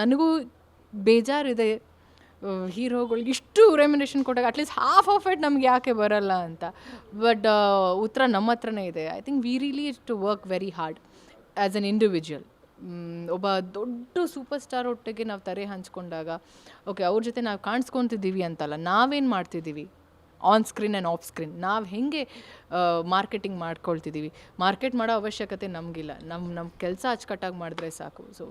ನನಗೂ ಬೇಜಾರಿದೆ ಹೀರೋಗಳಿಗೆ ಇಷ್ಟು ರೆಮ್ಯುನೇಷನ್ ಕೊಟ್ಟಾಗ ಅಟ್ಲೀಸ್ಟ್ ಹಾಫ್ ಆಫ್ ಇಟ್ ನಮ್ಗೆ ಯಾಕೆ ಬರಲ್ಲ ಅಂತ. ಬಟ್ ಉತ್ತರ ನಮ್ಮ ಹತ್ರನೇ ಇದೆ. I think we really to work very hard as an individual ಒಬ್ಬ ದೊಡ್ಡ ಸೂಪರ್ ಸ್ಟಾರ್ ಒಟ್ಟಿಗೆ ನಾವು ತರೆ ಹಂಚ್ಕೊಂಡಾಗ ಓಕೆ ಅವ್ರ ಜೊತೆ ನಾವು ಕಾಣಿಸ್ಕೊತಿದ್ದೀವಿ ಅಂತಲ್ಲ, ನಾವೇನು ಮಾಡ್ತಿದ್ದೀವಿ? On screen and off screen ನಾವು ಹೇಗೆ ಮಾರ್ಕೆಟಿಂಗ್ ಮಾಡ್ಕೊಳ್ತಿದ್ದೀವಿ ಮಾರ್ಕೆಟ್ ಮಾಡೋ ಅವಶ್ಯಕತೆ ನಮಗಿಲ್ಲ. ನಮ್ಮ ನಮ್ಮ ಕೆಲಸ ಅಚ್ಚುಕಟ್ಟಾಗಿ ಮಾಡಿದ್ರೆ ಸಾಕು. ಸೊ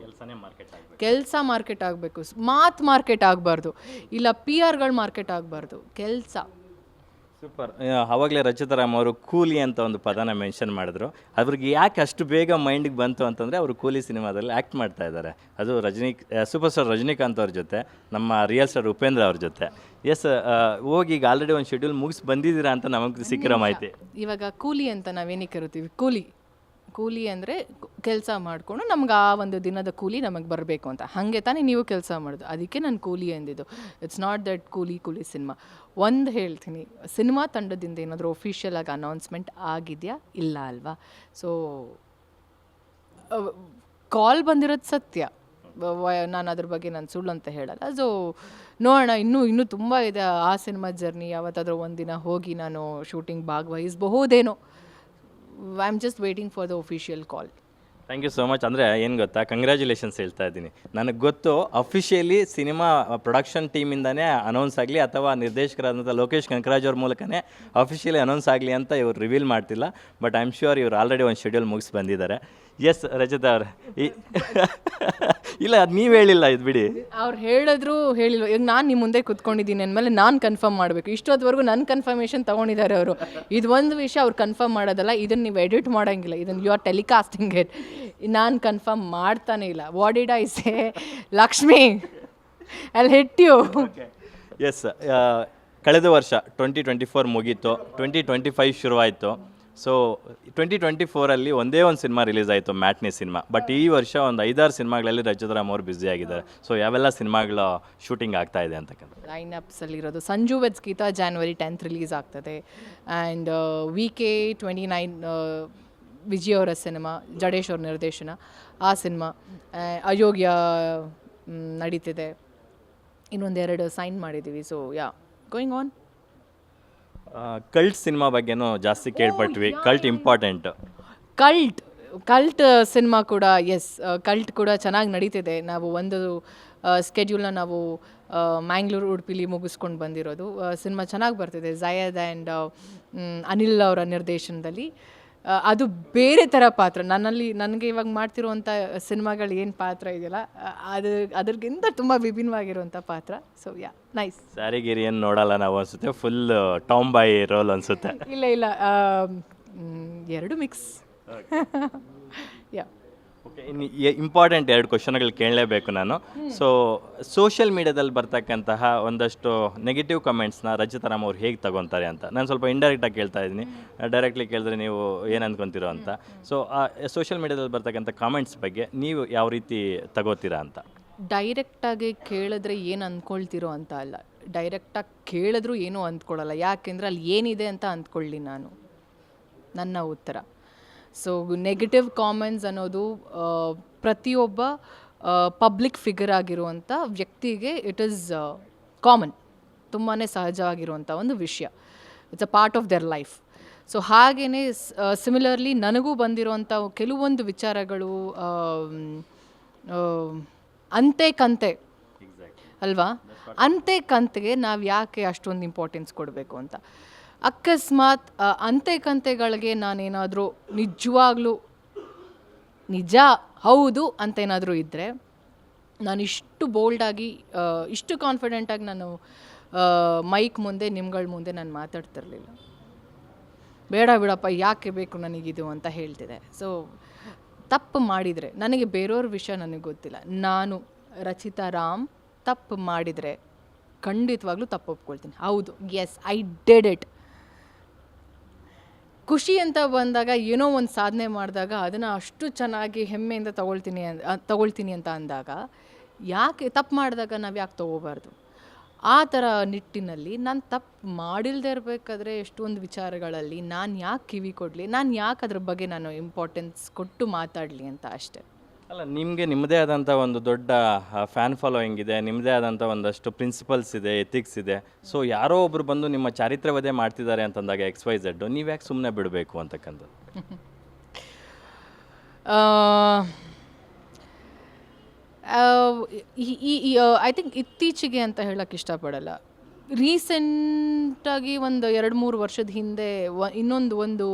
ಕೆಲಸ ಮಾರ್ಕೆಟ್ ಆಗಬೇಕು. ಮಾತು ಮಾರ್ಕೆಟ್ ಆಗಬಾರ್ದು. ಇಲ್ಲ ಪಿ ಆರ್ಗಳು ಮಾರ್ಕೆಟ್ ಆಗಬಾರ್ದು. ಕೆಲಸ. ಸೂಪರ್ ಅವಾಗಲೇ ರಚಿತಾರಾಮ್ ಅವರು ಕೂಲಿ ಅಂತ ಒಂದು ಪದನ ಮೆನ್ಷನ್ ಮಾಡಿದ್ರು. ಅವ್ರಿಗೆ ಯಾಕೆ ಅಷ್ಟು ಬೇಗ ಮೈಂಡಿಗೆ ಬಂತು ಅಂತಂದರೆ ಅವರು ಕೂಲಿ ಸಿನಿಮಾದಲ್ಲಿ ಆ್ಯಕ್ಟ್ ಮಾಡ್ತಾ ಇದ್ದಾರೆ ಅದು ರಜನಿ ಸೂಪರ್ ಸ್ಟಾರ್ ರಜನಿಕಾಂತ್ ಅವ್ರ ಜೊತೆ ನಮ್ಮ ರಿಯಲ್ ಸ್ಟಾರ್ ಉಪೇಂದ್ರ ಅವ್ರ ಜೊತೆ. ಎಸ್ ಹೋಗಿ ಈಗ ಆಲ್ರೆಡಿ ಒಂದು ಶೆಡ್ಯೂಲ್ ಮುಗಿಸಿ ಬಂದಿದ್ದೀರಾ ಅಂತ ನಮಗೆ ಸಿಕ್ಕಿರೋ ಮಾಹಿತಿ. ಇವಾಗ ಕೂಲಿ ಅಂತ ನಾವೇನಕ್ಕೆ ಕರಿತೀವಿ? ಕೂಲಿ. ಕೂಲಿ ಅಂದರೆ ಕೆಲಸ ಮಾಡಿಕೊಂಡು ನಮ್ಗೆ ಆ ಒಂದು ದಿನದ ಕೂಲಿ ನಮಗೆ ಬರಬೇಕು ಅಂತ. ಹಾಗೆ ತಾನೇ ನೀವು ಕೆಲಸ ಮಾಡೋದು. ಅದಕ್ಕೆ ನಾನು ಕೂಲಿ ಎಂದಿದ್ದು. ಇಟ್ಸ್ ನಾಟ್ ದಟ್ ಕೂಲಿ ಕೂಲಿ ಸಿನಿಮಾ. ಒಂದು ಹೇಳ್ತೀನಿ. ಸಿನಿಮಾ ತಂಡದಿಂದ ಏನಾದರೂ ಒಫಿಷಿಯಲ್ ಆಗಿ ಅನೌನ್ಸ್ಮೆಂಟ್ ಆಗಿದೆಯಾ? ಇಲ್ಲ ಅಲ್ವಾ? ಸೊ ಕಾಲ್ ಬಂದಿರೋದು ಸತ್ಯ. ನಾನು ಅದ್ರ ಬಗ್ಗೆ ನಾನು ಸುಳ್ಳು ಅಂತ ಹೇಳಲ್ಲ. ಸೊ ನೋಡೋಣ. ಇನ್ನೂ ಇನ್ನೂ ತುಂಬ ಇದೆ ಆ ಸಿನಿಮಾ ಜರ್ನಿ ಯಾವತ್ತಾದರೂ ಒಂದಿನ ಹೋಗಿ ನಾನು shooting ಭಾಗವಹಿಸಬಹುದೇನೋ. I am just waiting for the official call thank you so much ಅಂದರೆ ಏನು ಗೊತ್ತಾ? ಕಂಗ್ರ್ಯಾಚುಲೇಷನ್ಸ್ ಹೇಳ್ತಾ ಇದ್ದೀನಿ. ನನಗೆ ಗೊತ್ತು ಅಫಿಷಿಯಲಿ ಸಿನಿಮಾ ಪ್ರೊಡಕ್ಷನ್ ಟೀಮಿಂದನೇ ಅನೌನ್ಸ್ ಆಗಲಿ ಅಥವಾ ನಿರ್ದೇಶಕರಾದಂಥ ಲೋಕೇಶ್ ಕನಕರಾಜ್ ಅವ್ರ ಮೂಲಕನೇ ಅಫಿಷಿಯಲಿ ಅನೌನ್ಸ್ ಆಗಲಿ ಅಂತ ಇವರು ರಿವೀಲ್ ಮಾಡ್ತಿಲ್ಲ. ಬಟ್ ಐ ಆಮ್ ಶ್ಯೂರ್ ಇವ್ರು ಆಲ್ರೆಡಿ ಒಂದು ಶೆಡ್ಯೂಲ್ ಮುಗಿಸಿ ಬಂದಿದ್ದಾರೆ. ಎಸ್ ರಜತ ಅವ್ರೆ. ಈ- ಇಲ್ಲ ಅದು ನೀವು ಹೇಳಿಲ್ಲ ಇದು ಬಿಡಿ. ಅವ್ರು ಹೇಳಿದ್ರು ಹೇಳಿಲ್ಲ ಈಗ ನಾನು ನಿಮ್ಮ ಮುಂದೆ ಕುತ್ಕೊಂಡಿದ್ದೀನಿ ಅಂದಮೇಲೆ ನಾನು ಕನ್ಫರ್ಮ್ ಮಾಡಬೇಕು. ಇಷ್ಟೊತ್ತವರೆಗೂ ನನ್ನ ಕನ್ಫರ್ಮೇಷನ್ ತಗೊಂಡಿದ್ದಾರೆ ಅವರು. ಇದು ಒಂದು ವಿಷಯ ಅವ್ರು ಕನ್ಫರ್ಮ್ ಮಾಡೋದಲ್ಲ ಇದನ್ನು ನೀವು ಎಡಿಟ್ ಮಾಡೋಂಗಿಲ್ಲ. ಇದನ್ನು ಯು ಆರ್ ಟೆಲಿಕಾಸ್ಟಿಂಗ್ ಇಟ್ ನಾನು ಕನ್ಫರ್ಮ್ ಮಾಡ್ತಾನೆ ಇಲ್ಲ. What did I say Lakshmi ಅಲ್ಲಿ ಹಿಟ್ ಯು ಎಸ್ ಕಳೆದ ವರ್ಷ ಟ್ವೆಂಟಿ ಟ್ವೆಂಟಿ ಫೋರ್ ಮುಗೀತು. ಟ್ವೆಂಟಿ ಟ್ವೆಂಟಿ ಫೈವ್ ಶುರುವಾಯಿತು. ಸೊ ಟ್ವೆಂಟಿ ಟ್ವೆಂಟಿ ಫೋರಲ್ಲಿ ಒಂದೇ ಒಂದು ಸಿನಿಮಾ ರಿಲೀಸ್ ಆಯಿತು ಮ್ಯಾಟ್ನಿ ಸಿನಿಮಾ. ಬಟ್ ಈ ವರ್ಷ ಒಂದು ಐದಾರು ಸಿನಿಮಾಗಳಲ್ಲಿ ರಜತರಾಮ್ ಅವರು ಬ್ಯುಸಿ ಆಗಿದ್ದಾರೆ. ಸೊ ಯಾವೆಲ್ಲ ಸಿನಿಮಾಗಳ ಶೂಟಿಂಗ್ ಆಗ್ತಾ ಇದೆ ಅಂತಕ್ಕಂಥ ಲೈನಪ್ಸಲ್ಲಿರೋದು Sanju weds Geetha January tenth release ಆಗ್ತದೆ. And V K twenty nine Vijay ಅವರ ಸಿನಿಮಾ ಜಡೇಶ್ ಅವ್ರ ನಿರ್ದೇಶನ ಆ ಸಿನಿಮಾ ಅಯೋಗ್ಯ ನಡೀತಿದೆ ನಡೀತಿದೆ. ಇನ್ನೊಂದೆರಡು ಸೈನ್ ಮಾಡಿದ್ದೀವಿ so ya going on cult cinema ಬಗ್ಗೆನೂ ಜಾಸ್ತಿ ಕೇಳ್ಪಟ್ವಿ. Cult important cult cult cinema ಕೂಡ ಎಸ್ ಕಲ್ಟ್ ಕೂಡ ಚೆನ್ನಾಗಿ ನಡೀತಿದೆ. ನಾವು ಒಂದು ಸ್ಕೆಡ್ಯೂಲ್ನ ನಾವು ಮ್ಯಾಂಗ್ಳೂರು ಉಡುಪಿಲಿ ಮುಗಿಸ್ಕೊಂಡು ಬಂದಿರೋದು. ಸಿನಿಮಾ ಚೆನ್ನಾಗಿ ಬರ್ತಿದೆ. ಜಯದ್ ಆ್ಯಂಡ್ ಅನಿಲ್ ಅವರ ನಿರ್ದೇಶನದಲ್ಲಿ. ಅದು ಬೇರೆ ಥರ ಪಾತ್ರ. ನನ್ನಲ್ಲಿ ನನಗೆ ಇವಾಗ ಮಾಡ್ತಿರುವಂಥ ಸಿನಿಮಾಗಳು ಏನು ಪಾತ್ರ ಇದೆಯಲ್ಲ ಅದು ಅದ್ರಗಿಂತ ತುಂಬ ವಿಭಿನ್ನವಾಗಿರುವಂಥ ಪಾತ್ರ. ಸೊ ಯಾ ನೈಸ್ ಸ್ಯಾರಿಗಿರಿ ಏನು ನೋಡಲ್ಲ ನಾವು ಅನ್ಸುತ್ತೆ. ಫುಲ್ ಟಾಮ್ ಬಾಯ್ ರೋಲ್ ಅನ್ಸುತ್ತೆ. ಇಲ್ಲ ಇಲ್ಲ. ಎರಡು ಮಿಕ್ಸ್ ಯಾ ಓಕೆ ಇನ್ನು ಇಂಪಾರ್ಟೆಂಟ್ ಎರಡು ಕ್ವಶನ್ಗಳು ಕೇಳಲೇಬೇಕು ನಾನು. ಸೊ ಸೋಷಿಯಲ್ ಮೀಡಿಯಾದಲ್ಲಿ ಬರ್ತಕ್ಕಂತಹ ಒಂದಷ್ಟು ನೆಗೆಟಿವ್ ಕಮೆಂಟ್ಸ್ನ ರಚಿತಾರಾಮ್ ಅವ್ರು ಹೇಗೆ ತಗೊತಾರೆ ಅಂತ. ನಾನು ಸ್ವಲ್ಪ ಇಂಡೈರೆಕ್ಟಾಗಿ ಕೇಳ್ತಾ ಇದ್ದೀನಿ. ಡೈರೆಕ್ಟ್ಲಿ ಕೇಳಿದ್ರೆ ನೀವು ಏನು ಅಂದ್ಕೊತೀರೋ ಅಂತ. ಸೊ ಆ ಸೋಷಿಯಲ್ ಮೀಡಿಯಾದಲ್ಲಿ ಬರ್ತಕ್ಕಂಥ ಕಾಮೆಂಟ್ಸ್ ಬಗ್ಗೆ ನೀವು ಯಾವ ರೀತಿ ತಗೋತೀರಾ ಅಂತ? ಡೈರೆಕ್ಟಾಗಿ ಕೇಳಿದ್ರೆ ಏನು ಅಂದ್ಕೊಳ್ತಿರೋ ಅಂತ ಅಲ್ಲ. ಡೈರೆಕ್ಟಾಗಿ ಕೇಳಿದ್ರೂ ಏನೂ ಅಂದ್ಕೊಳ್ಳಲ್ಲ ಯಾಕೆಂದರೆ ಅಲ್ಲಿ ಏನಿದೆ ಅಂತ ಅಂದ್ಕೊಳ್ಳಿ ನಾನು. ನನ್ನ ಉತ್ತರ. ಸೊ ನೆಗೆಟಿವ್ ಕಾಮೆಂಟ್ಸ್ ಅನ್ನೋದು ಪ್ರತಿಯೊಬ್ಬ ಪಬ್ಲಿಕ್ ಫಿಗರ್ ಆಗಿರುವಂಥ ವ್ಯಕ್ತಿಗೆ ಇಟ್ ಈಸ್ ಕಾಮನ್ ತುಂಬಾ ಸಹಜವಾಗಿರುವಂಥ ಒಂದು ವಿಷಯ. It's a part of their life so ಹಾಗೆಯೇ ಸಿಮಿಲರ್ಲಿ ನನಗೂ ಬಂದಿರುವಂಥ ಕೆಲವೊಂದು ವಿಚಾರಗಳು ಅಂತೆ ಕಂತೆ. ಅಲ್ವಾ? ಅಂತೆ ಕಂತೆಗೆ ನಾವು ಯಾಕೆ ಅಷ್ಟೊಂದು ಇಂಪಾರ್ಟೆನ್ಸ್ ಕೊಡಬೇಕು ಅಂತ? ಅಕಸ್ಮಾತ್ ಅಂತೆ ಕಂತೆಗಳಿಗೆ ನಾನೇನಾದರೂ ನಿಜವಾಗ್ಲೂ ನಿಜ ಹೌದು ಅಂತೇನಾದರೂ ಇದ್ದರೆ ನಾನು ಇಷ್ಟು ಬೋಲ್ಡಾಗಿ ಇಷ್ಟು ಕಾನ್ಫಿಡೆಂಟಾಗಿ ನಾನು ಮೈಕ್ ಮುಂದೆ ನಿಮ್ಗಳ ಮುಂದೆ ನಾನು ಮಾತಾಡ್ತಿರಲಿಲ್ಲ. ಬೇಡ ಬಿಡಪ್ಪ ಯಾಕೆ ಬೇಕು ನನಗಿದು ಅಂತ ಹೇಳ್ತಿದೆ. ಸೊ ತಪ್ಪು ಮಾಡಿದರೆ, ನನಗೆ ಬೇರೆಯವ್ರ ವಿಷಯ ನನಗೆ ಗೊತ್ತಿಲ್ಲ. ನಾನು ರಚಿತಾ ರಾಮ್ ತಪ್ಪು ಮಾಡಿದರೆ ಖಂಡಿತವಾಗ್ಲೂ ತಪ್ಪು ಒಪ್ಕೊಳ್ತೀನಿ. ಹೌದು. ಎಸ್ ಐ ಡೆಡ್ ಇಟ್ ಖುಷಿ ಅಂತ ಬಂದಾಗ ಏನೋ ಒಂದು ಸಾಧನೆ ಮಾಡಿದಾಗ ಅದನ್ನು ಅಷ್ಟು ಚೆನ್ನಾಗಿ ಹೆಮ್ಮೆಯಿಂದ ತಗೊಳ್ತೀನಿ ತಗೊಳ್ತೀನಿ ಅಂತ ಅಂದಾಗ, ಯಾಕೆ ತಪ್ಪು ಮಾಡಿದಾಗ ನಾವು ಯಾಕೆ ತೊಗೋಬಾರ್ದು? ಆ ಥರ ನಿಟ್ಟಿನಲ್ಲಿ ನಾನು ತಪ್ಪು ಮಾಡಿಲ್ದೇ ಇರಬೇಕಾದ್ರೆ ಎಷ್ಟೊಂದು ವಿಚಾರಗಳಲ್ಲಿ ನಾನು ಯಾಕೆ ಕಿವಿ ಕೊಡಲಿ ನಾನು ಯಾಕೆ ಅದ್ರ ಬಗ್ಗೆ ನಾನು ಇಂಪಾರ್ಟೆನ್ಸ್ ಕೊಟ್ಟು ಮಾತಾಡಲಿ ಅಂತ ಅಷ್ಟೆ. ಅಲ್ಲ ನಿಮಗೆ ನಿಮ್ಮದೇ ಆದಂಥ ಒಂದು ದೊಡ್ಡ ಫ್ಯಾನ್ ಫಾಲೋಯಿಂಗ್ ಇದೆ ನಿಮ್ಮದೇ ಆದಂಥ ಒಂದಷ್ಟು ಪ್ರಿನ್ಸಿಪಲ್ಸ್ ಇದೆ ಎಥಿಕ್ಸ್ ಇದೆ. ಸೊ ಯಾರೋ ಒಬ್ರು ಬಂದು ನಿಮ್ಮ ಚಾರಿತ್ರವದೇ ಮಾಡ್ತಿದ್ದಾರೆ ಅಂತಂದಾಗ ಎಕ್ಸ್ ವೈ ಝಡ್ಡು ನೀವು ಯಾಕೆ ಸುಮ್ಮನೆ ಬಿಡಬೇಕು ಅಂತಕ್ಕಂಥದ್ದು? ಈ ಐ ಥಿಂಕ್ ಇತ್ತೀಚೆಗೆ ಅಂತ ಹೇಳಕ್ಕೆ ಇಷ್ಟಪಡಲ್ಲ. ರೀಸೆಂಟಾಗಿ ಒಂದು ಎರಡು ಮೂರು ವರ್ಷದ ಹಿಂದೆ ವ, ಇನ್ನೊಂದು ಒಂದು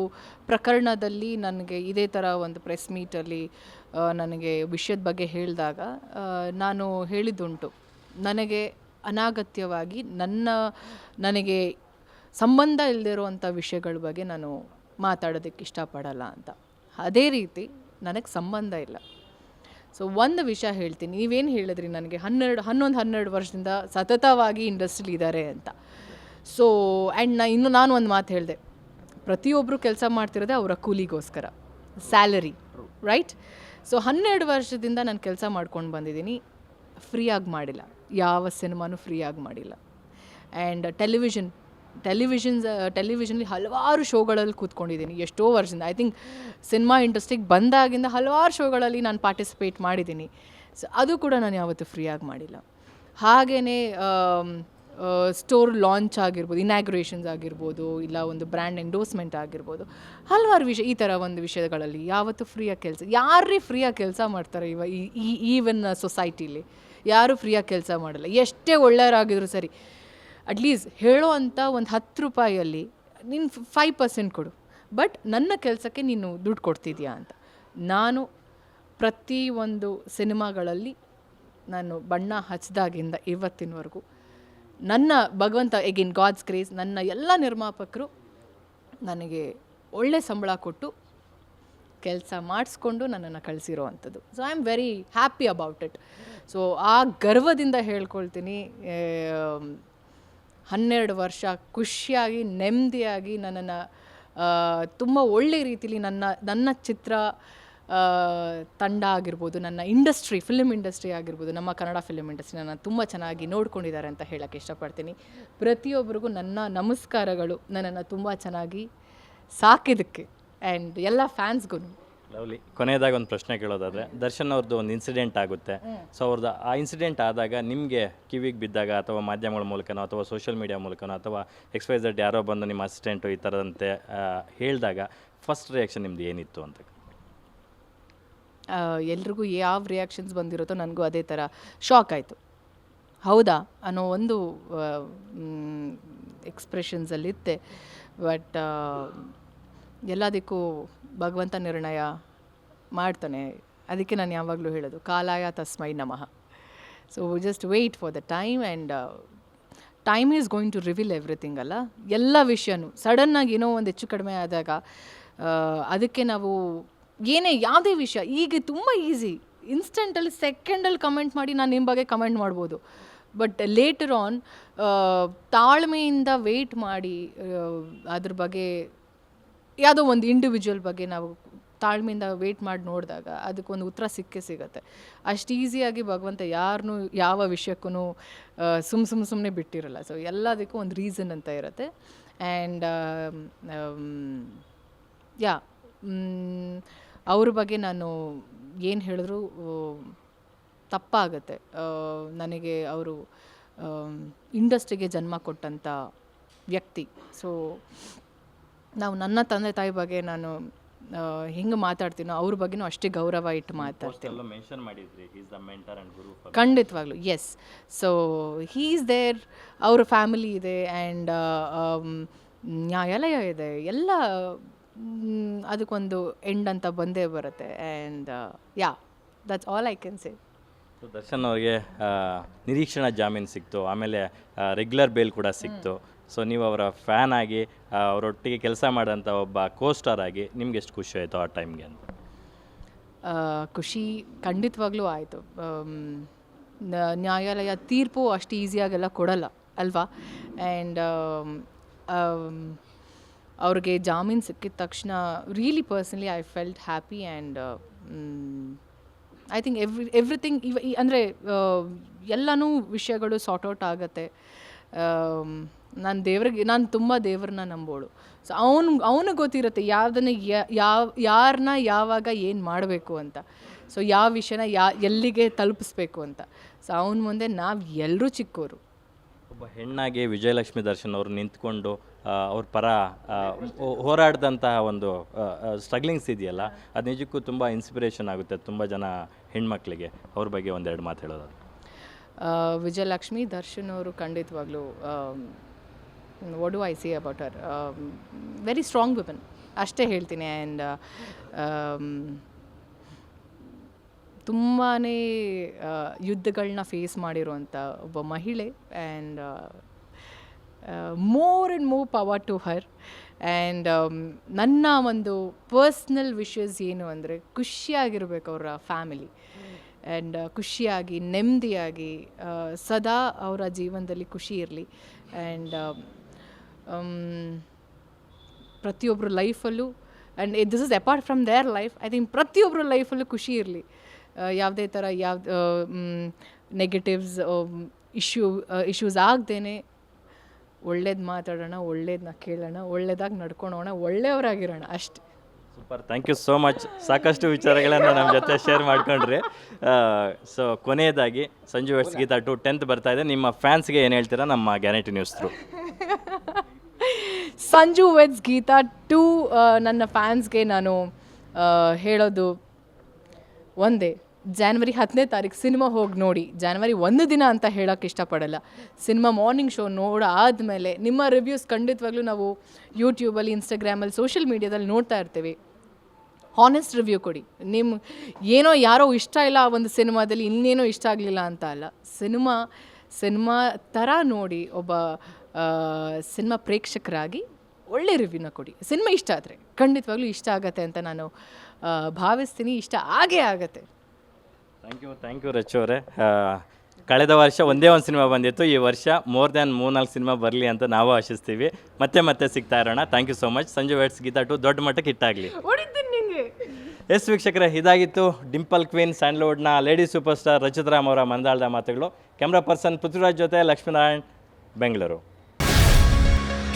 ಪ್ರಕರಣದಲ್ಲಿ ನನಗೆ ಇದೇ ಥರ ಒಂದು ಪ್ರೆಸ್ ಮೀಟಲ್ಲಿ ನನಗೆ ವಿಷಯದ ಬಗ್ಗೆ ಹೇಳಿದಾಗ ನಾನು ಹೇಳಿದ್ದುಂಟು. ನನಗೆ ಅನಾಗತ್ಯವಾಗಿ ನನ್ನ, ನನಗೆ ಸಂಬಂಧ ಇಲ್ಲದಿರುವಂಥ ವಿಷಯಗಳ ಬಗ್ಗೆ ನಾನು ಮಾತಾಡೋದಕ್ಕೆ ಇಷ್ಟಪಡಲ್ಲ ಅಂತ. ಅದೇ ರೀತಿ ನನಗೆ ಸಂಬಂಧ ಇಲ್ಲ. ಸೊ ಒಂದು ವಿಷಯ ಹೇಳ್ತೀನಿ. ನೀವೇನು ಹೇಳಿದ್ರಿ ನನಗೆ? ಹನ್ನೆರಡು, ಹನ್ನೊಂದು, ಹನ್ನೆರಡು ವರ್ಷದಿಂದ ಸತತವಾಗಿ ಇಂಡಸ್ಟ್ರಿಲಿ ಇದ್ದಾರೆ ಅಂತ. ಸೊ ಆ್ಯಂಡ್ ನಾ, ಇನ್ನು ನಾನು ಒಂದು ಮಾತು ಹೇಳಿದೆ. ಪ್ರತಿಯೊಬ್ಬರು ಕೆಲಸ ಮಾಡ್ತಿರೋದೆ ಅವರ ಕೂಲಿಗೋಸ್ಕರ. ಸ್ಯಾಲರಿ ರೈಟ್ ಸೊ ಹನ್ನೆರಡು ವರ್ಷದಿಂದ ನಾನು ಕೆಲಸ ಮಾಡ್ಕೊಂಡು ಬಂದಿದ್ದೀನಿ. ಫ್ರೀಯಾಗಿ ಮಾಡಿಲ್ಲ. ಯಾವ ಸಿನಿಮಾನೂ ಫ್ರೀಯಾಗಿ ಮಾಡಿಲ್ಲ. ಆ್ಯಂಡ್ ಟೆಲಿವಿಷನ್ ಟೆಲಿವಿಷನ್ಸ್ ಟೆಲಿವಿಷನಲ್ಲಿ ಹಲವಾರು ಶೋಗಳಲ್ಲಿ ಕೂತ್ಕೊಂಡಿದ್ದೀನಿ. ಎಷ್ಟೋ ವರ್ಷದಿಂದ. ಐ ಥಿಂಕ್ ಸಿನಿಮಾ ಇಂಡಸ್ಟ್ರಿಗೆ ಬಂದಾಗಿಂದ ಹಲವಾರು ಶೋಗಳಲ್ಲಿ ನಾನು ಪಾರ್ಟಿಸಿಪೇಟ್ ಮಾಡಿದ್ದೀನಿ. ಸೊ ಅದು ಕೂಡ ನಾನು ಯಾವತ್ತೂ ಫ್ರೀಯಾಗಿ ಮಾಡಿಲ್ಲ. ಹಾಗೆಯೇ ಸ್ಟೋರ್ ಲಾಂಚ್ ಆಗಿರ್ಬೋದು ಇನಾಗ್ರೇಷನ್ಸ್ ಆಗಿರ್ಬೋದು, ಇಲ್ಲ ಒಂದು ಬ್ರ್ಯಾಂಡ್ ಎಂಡೋಸ್ಮೆಂಟ್ ಆಗಿರ್ಬೋದು, ಹಲವಾರು ವಿಷಯ, ಈ ಥರ ಒಂದು ವಿಷಯಗಳಲ್ಲಿ ಯಾವತ್ತೂ ಫ್ರೀಯಾಗಿ ಕೆಲಸ ಯಾರೇ ಫ್ರೀಯಾಗಿ ಕೆಲಸ ಮಾಡ್ತಾರೆ ಇವ, ಈ ಈವನ್ ಸೊಸೈಟಿಲಿ ಯಾರೂ ಫ್ರೀಯಾಗಿ ಕೆಲಸ ಮಾಡಲ್ಲ. ಎಷ್ಟೇ ಒಳ್ಳೆಯರಾಗಿದ್ರು ಸರಿ ಅಟ್ಲೀಸ್ಟ್ ಹೇಳೋ ಅಂಥ ಒಂದು ಹತ್ತು ರೂಪಾಯಲ್ಲಿ ನೀನು ಫೈವ್ ಪರ್ಸೆಂಟ್ ಕೊಡು. ಬಟ್ ನನ್ನ ಕೆಲಸಕ್ಕೆ ನೀನು ದುಡ್ಡು ಕೊಡ್ತಿದ್ಯಾ ಅಂತ. ನಾನು ಪ್ರತಿ ಒಂದು ಸಿನಿಮಾಗಳಲ್ಲಿ ನಾನು ಬಣ್ಣ ಹಚ್ಚಿದಾಗಿಂದ ಇವತ್ತಿನವರೆಗೂ ನನ್ನ ಭಗವಂತ ಎಗಿನ್ ಗಾಡ್ಸ್ ಕ್ರೇಸ್ ನನ್ನ ಎಲ್ಲ ನಿರ್ಮಾಪಕರು ನನಗೆ ಒಳ್ಳೆ ಸಂಬಳ ಕೊಟ್ಟು ಕೆಲಸ ಮಾಡಿಸ್ಕೊಂಡು ನನ್ನನ್ನು ಕಳಿಸಿರೋ ಅಂಥದ್ದು. So I am very happy about it so ಆ ಗರ್ವದಿಂದ ಹೇಳ್ಕೊಳ್ತೀನಿ ಹನ್ನೆರಡು ವರ್ಷ ಖುಷಿಯಾಗಿ, ನೆಮ್ಮದಿಯಾಗಿ ನನ್ನನ್ನು ತುಂಬ ಒಳ್ಳೆ ರೀತಿಲಿ ನನ್ನ ನನ್ನ ಚಿತ್ರ ತಂಡ ಆಗಿರ್ಬೋದು, ನನ್ನ ಇಂಡಸ್ಟ್ರಿ ಫಿಲ್ಮ್ ಇಂಡಸ್ಟ್ರಿ ಆಗಿರ್ಬೋದು, ನಮ್ಮ ಕನ್ನಡ ಫಿಲ್ಮ್ ಇಂಡಸ್ಟ್ರಿ ನನ್ನ ತುಂಬ ಚೆನ್ನಾಗಿ ನೋಡ್ಕೊಂಡಿದ್ದಾರೆ ಅಂತ ಹೇಳೋಕ್ಕೆ ಇಷ್ಟಪಡ್ತೀನಿ. ಪ್ರತಿಯೊಬ್ಬರಿಗೂ ನನ್ನ ನಮಸ್ಕಾರಗಳು ನನ್ನನ್ನು ತುಂಬ ಚೆನ್ನಾಗಿ ಸಾಕಿದ್ದಕ್ಕೆ. ಆ್ಯಂಡ್ ಎಲ್ಲ ಫ್ಯಾನ್ಸ್ಗೂ ಲವ್ಲಿ. ಕೊನೆಯದಾಗ ಒಂದು ಪ್ರಶ್ನೆ ಕೇಳೋದಾದ್ರೆ, ದರ್ಶನ್ ಅವ್ರದ್ದು ಒಂದು ಇನ್ಸಿಡೆಂಟ್ ಆಗುತ್ತೆ. ಸೊ ಅವ್ರದ್ದು ಆ ಇನ್ಸಿಡೆಂಟ್ ಆದಾಗ ನಿಮಗೆ ಕಿವಿಗೆ ಬಿದ್ದಾಗ ಅಥವಾ ಮಾಧ್ಯಮಗಳ ಮೂಲಕನೋ ಅಥವಾ ಸೋಷಿಯಲ್ ಮೀಡಿಯಾ ಮೂಲಕನೋ ಅಥವಾ ಎಕ್ಸ್ಪೈಸ್ ವೈ ಯಾರೋ ಬಂದು ನಿಮ್ಮ ಅಸಿಸ್ಟೆಂಟು ಈ ಥರದಂತೆ ಹೇಳಿದಾಗ ಫಸ್ಟ್ ರಿಯಾಕ್ಷನ್ ನಿಮ್ದು ಏನಿತ್ತು ಅಂತ ಎಲ್ರಿಗೂ ಯಾವ ರಿಯಾಕ್ಷನ್ಸ್ ಬಂದಿರುತ್ತೋ ನನಗೂ ಅದೇ ಥರ ಶಾಕ್ ಆಯಿತು. ಹೌದಾ? ಅನ್ನೋ ಒಂದು ಎಕ್ಸ್ಪ್ರೆಷನ್ಸಲ್ಲಿತ್ತೆ ಬಟ್ ಎಲ್ಲದಕ್ಕೂ ಭಗವಂತ ನಿರ್ಣಯ ಮಾಡ್ತಾನೆ. ಅದಕ್ಕೆ ನಾನು ಯಾವಾಗಲೂ ಹೇಳೋದು, ಕಾಲಾಯ ತಸ್ಮೈ ನಮಃ. So just wait for the time and time is going to reveal everything ಅಲ್ಲ? ಎಲ್ಲ ವಿಷಯನೂ ಸಡನ್ನಾಗಿ ಏನೋ ಒಂದು ಹೆಚ್ಚು ಕಡಿಮೆ ಆದಾಗ ಅದಕ್ಕೆ ನಾವು ಏನೇ ಯಾವುದೇ ವಿಷಯ ಈಗ ತುಂಬ ಈಸಿ ಇನ್ಸ್ಟೆಂಟಲ್ಲಿ ಸೆಕೆಂಡಲ್ಲಿ ಕಮೆಂಟ್ ಮಾಡಿ ನಾನು ನಿಮ್ಮ ಬಗ್ಗೆ ಕಮೆಂಟ್ ಮಾಡ್ಬೋದು. ಬಟ್ ಲೇಟರ್ ಆನ್ ತಾಳ್ಮೆಯಿಂದ ವೆಯ್ಟ್ ಮಾಡಿ ಅದ್ರ ಬಗ್ಗೆ ಯಾವುದೋ ಒಂದು ಇಂಡಿವಿಜುವಲ್ ಬಗ್ಗೆ ನಾವು ತಾಳ್ಮೆಯಿಂದ ವೆಯ್ಟ್ ಮಾಡಿ ನೋಡಿದಾಗ ಅದಕ್ಕೊಂದು ಉತ್ತರ ಸಿಕ್ಕೇ ಸಿಗುತ್ತೆ. ಅಷ್ಟು ಈಸಿಯಾಗಿ ಭಗವಂತ ಯಾರನ್ನು ಯಾವ ವಿಷಯಕ್ಕೂ ಸುಮ್ ಸುಮ್ಮ ಸುಮ್ಮನೆ ಬಿಟ್ಟಿರಲ್ಲ. ಸೊ ಎಲ್ಲದಕ್ಕೂ ಒಂದು ರೀಸನ್ ಅಂತ ಇರುತ್ತೆ. ಆ್ಯಂಡ್ ಯಾ ಅವ್ರ ಬಗ್ಗೆ ನಾನು ಏನು ಹೇಳಿದ್ರು ತಪ್ಪಾಗತ್ತೆ. ನನಗೆ ಅವರು ಇಂಡಸ್ಟ್ರಿಗೆ ಜನ್ಮ ಕೊಟ್ಟಂಥ ವ್ಯಕ್ತಿ. ಸೊ ನಾವು ನನ್ನ ತಂದೆ ತಾಯಿ ಬಗ್ಗೆ ನಾನು ಹೆಂಗೆ ಮಾತಾಡ್ತೀನೋ ಅವ್ರ ಬಗ್ಗೆನೂ ಅಷ್ಟೇ ಗೌರವ ಇಟ್ಟು ಮಾತಾಡ್ತೀನಿ ಮೆನ್ಷನ್ ಮಾಡಿದ್ರಿ. Is the mentor and guru ಖಂಡಿತವಾಗ್ಲೂ yes so he is there ಅವ್ರ ಫ್ಯಾಮಿಲಿ ಇದೆ ಆ್ಯಂಡ್ ನ್ಯಾಯಾಲಯ ಇದೆ. ಎಲ್ಲ ಅದಕ್ಕೊಂದು ಎಂಡ್ ಅಂತ ಬಂದೇ ಬರುತ್ತೆ and ya that's all I can say so Darshan ಅವ್ರಿಗೆ ನಿರೀಕ್ಷಣಾ ಜಾಮೀನು ಸಿಕ್ತು. ಆಮೇಲೆ ರೆಗ್ಯುಲರ್ ಬೇಲ್ ಕೂಡ ಸಿಕ್ತು. ಸೊ ನೀವು ಅವರ ಫ್ಯಾನ್ ಆಗಿ ಅವರೊಟ್ಟಿಗೆ ಕೆಲಸ ಮಾಡೋಂಥ ಒಬ್ಬ ಕೋಸ್ಟಾರ್ ಆಗಿ ನಿಮ್ಗೆ ಎಷ್ಟು ಖುಷಿ ಆಯಿತು ಆ ಟೈಮ್ಗೆ ಅಂತ? ಖುಷಿ ಖಂಡಿತವಾಗ್ಲೂ ಆಯಿತು. ನ್ಯಾಯಾಲಯ ತೀರ್ಪು ಅಷ್ಟು ಈಸಿಯಾಗೆಲ್ಲ ಕೊಡಲ್ಲ, ಅಲ್ವಾ? ಆ್ಯಂಡ್ ಅವ್ರಿಗೆ ಜಾಮೀನು ಸಿಕ್ಕಿದ ತಕ್ಷಣ really personally I felt happy and I think every everything ಇವ ಅಂದರೆ ಎಲ್ಲನೂ ವಿಷಯಗಳು ಸಾರ್ಟ್ ಔಟ್ ಆಗುತ್ತೆ. ನಾನು ದೇವ್ರಿಗೆ ನಾನು ತುಂಬ ದೇವ್ರನ್ನ ನಂಬೋಳು. ಸೊ ಅವನು ಅವನಿಗೆ ಗೊತ್ತಿರುತ್ತೆ ಯಾವುದನ್ನ ಯಾವ ಯಾರನ್ನ ಯಾವಾಗ ಏನು ಮಾಡಬೇಕು ಅಂತ. ಸೊ ಯಾವ ವಿಷಯನ ಯಾ ಎಲ್ಲಿಗೆ ತಲುಪಿಸ್ಬೇಕು ಅಂತ. ಸೊ ಅವನ ಮುಂದೆ ನಾವು ಎಲ್ಲರೂ ಚಿಕ್ಕವರು ಒಬ್ಬ ಹೆಣ್ಣಾಗಿ ವಿಜಯಲಕ್ಷ್ಮಿ ದರ್ಶನ್ ಅವರು ನಿಂತ್ಕೊಂಡು ಅವ್ರ ಪರ ಹೋರಾಡಿದಂತಹ ಹೋರಾಡ್ದಂತಹ ಒಂದು ಸ್ಟ್ರಗ್ಲಿಂಗ್ಸ್ ಇದೆಯಲ್ಲ ಅದು ನಿಜಕ್ಕೂ ತುಂಬ ಇನ್ಸ್ಪಿರೇಷನ್ ಆಗುತ್ತೆ ತುಂಬ ಜನ ಹೆಣ್ಮಕ್ಳಿಗೆ. ಅವ್ರ ಬಗ್ಗೆ ಒಂದೆರಡು ಮಾತು ಹೇಳೋದು ವಿಜಯಲಕ್ಷ್ಮಿ ದರ್ಶನ್ ಅವರು ಖಂಡಿತವಾಗ್ಲೂ what do I see about are very strong women ಅಷ್ಟೇ ಹೇಳ್ತೀನಿ. ಆ್ಯಂಡ್ ತುಂಬಾ ಯುದ್ಧಗಳನ್ನ ಫೇಸ್ ಮಾಡಿರುವಂಥ ಒಬ್ಬ ಮಹಿಳೆ. And more and more power to her and ನನ್ನ ಒಂದು ಪರ್ಸ್ನಲ್ ವಿಷಸ್ ಏನು ಅಂದರೆ ಖುಷಿಯಾಗಿರ್ಬೇಕು ಅವರ ಫ್ಯಾಮಿಲಿ ಆ್ಯಂಡ್ ಖುಷಿಯಾಗಿ, ನೆಮ್ಮದಿಯಾಗಿ ಸದಾ ಅವರ ಜೀವನದಲ್ಲಿ ಖುಷಿ ಇರಲಿ. ಆ್ಯಂಡ್ ಪ್ರತಿಯೊಬ್ಬರ ಲೈಫಲ್ಲೂ and this is apart from their life I think ಪ್ರತಿಯೊಬ್ಬರ ಲೈಫಲ್ಲೂ ಖುಷಿ ಇರಲಿ. ಯಾವುದೇ ಥರ ಯಾವ ನೆಗೆಟಿವ್ಸ್ ಇಶ್ಯೂ ಇಶ್ಯೂಸ್ ಆಗ್ದೇನೆ ಒಳ್ಳೇದು ಮಾತಾಡೋಣ ಒಳ್ಳೇದನ್ನ ಕೇಳೋಣ ಒಳ್ಳೇದಾಗಿ ನಡ್ಕೊಳೋಣ ಒಳ್ಳೆಯವರಾಗಿರೋಣ ಅಷ್ಟೆ. Super thank you so much ಸಾಕಷ್ಟು ವಿಚಾರಗಳನ್ನು ನಮ್ಮ ಜೊತೆ ಶೇರ್ ಮಾಡ್ಕೊಂಡ್ರಿ. ಸೊ ಕೊನೆಯದಾಗಿ Sanju weds Geetha two tenth ಬರ್ತಾ ಇದೆ. ನಿಮ್ಮ ಫ್ಯಾನ್ಸ್ಗೆ ಏನು ಹೇಳ್ತೀರಾ? ನಮ್ಮ guarantee news through Sanju weds Geetha two ನನ್ನ ಫ್ಯಾನ್ಸ್ಗೆ ನಾನು ಹೇಳೋದು ಒಂದೇ. ಜಾನ್ವರಿ ಹತ್ತನೇ ತಾರೀಕು ಸಿನಿಮಾ ಹೋಗಿ ನೋಡಿ. ಜಾನ್ವರಿ ಒಂದು ದಿನ ಅಂತ ಹೇಳೋಕ್ಕೆ ಇಷ್ಟಪಡಲ್ಲ. ಸಿನಿಮಾ ಮಾರ್ನಿಂಗ್ ಶೋ ನೋಡಾದಮೇಲೆ ನಿಮ್ಮ ರಿವ್ಯೂಸ್ ಖಂಡಿತವಾಗ್ಲೂ ನಾವು ಯೂಟ್ಯೂಬಲ್ಲಿ, ಇನ್ಸ್ಟಾಗ್ರಾಮಲ್ಲಿ, ಸೋಷಿಯಲ್ ಮೀಡ್ಯಾದಲ್ಲಿ ನೋಡ್ತಾ ಇರ್ತೀವಿ. ಹಾನೆಸ್ಟ್ ರಿವ್ಯೂ ಕೊಡಿ. ನಿಮ್ಮ ಏನೋ ಯಾರೋ ಇಷ್ಟ ಇಲ್ಲ ಆ ಒಂದು ಸಿನಿಮಾದಲ್ಲಿ, ಇನ್ನೇನೋ ಇಷ್ಟ ಆಗಲಿಲ್ಲ ಅಂತ ಅಲ್ಲ. ಸಿನಿಮಾ ಸಿನಿಮಾ ಥರ ನೋಡಿ ಒಬ್ಬ ಸಿನಿಮಾ ಪ್ರೇಕ್ಷಕರಾಗಿ ಒಳ್ಳೆ ರಿವ್ಯೂನ ಕೊಡಿ. ಸಿನಿಮಾ ಇಷ್ಟ ಆದರೆ. ಖಂಡಿತವಾಗ್ಲೂ ಇಷ್ಟ ಆಗತ್ತೆ ಅಂತ ನಾನು ಭಾವಿಸ್ತೀನಿ. ಇಷ್ಟ ಆಗೇ ಆಗತ್ತೆ. Thank you thank you Rachu ಅವರೇ. ಕಳೆದ ವರ್ಷ ಒಂದೇ ಒಂದು ಸಿನಿಮಾ ಬಂದಿತ್ತು. ಈ ವರ್ಷ ಮೋರ್ ದ್ಯಾನ್ ಮೂರ್ನಾಲ್ಕು ಸಿನಿಮಾ ಬರಲಿ ಅಂತ ನಾವು ಆಶಿಸ್ತೀವಿ. ಮತ್ತೆ ಮತ್ತೆ ಸಿಗ್ತಾ ಇರೋಣ. Thank you so much Sanju weds Geetha two ದೊಡ್ಡ ಮಟ್ಟಕ್ಕೆ ಹಿಟ್ಟಾಗಲಿ ಎಸ್ ವೀಕ್ಷಕರೇ ಇದಾಗಿತ್ತು dimple queen ಸ್ಯಾಂಡ್ಲ್ವುಡ್ನ lady super star Rachita Ram ಅವರ ಮಂದಾಳದ ಮಾತುಗಳು. ಕ್ಯಾಮ್ರಾ ಪರ್ಸನ್ ಪೃಥ್ವಿರಾಜ್ ಜೊತೆ ಲಕ್ಷ್ಮೀನಾರಾಯಣ್ ಬೆಂಗಳೂರು.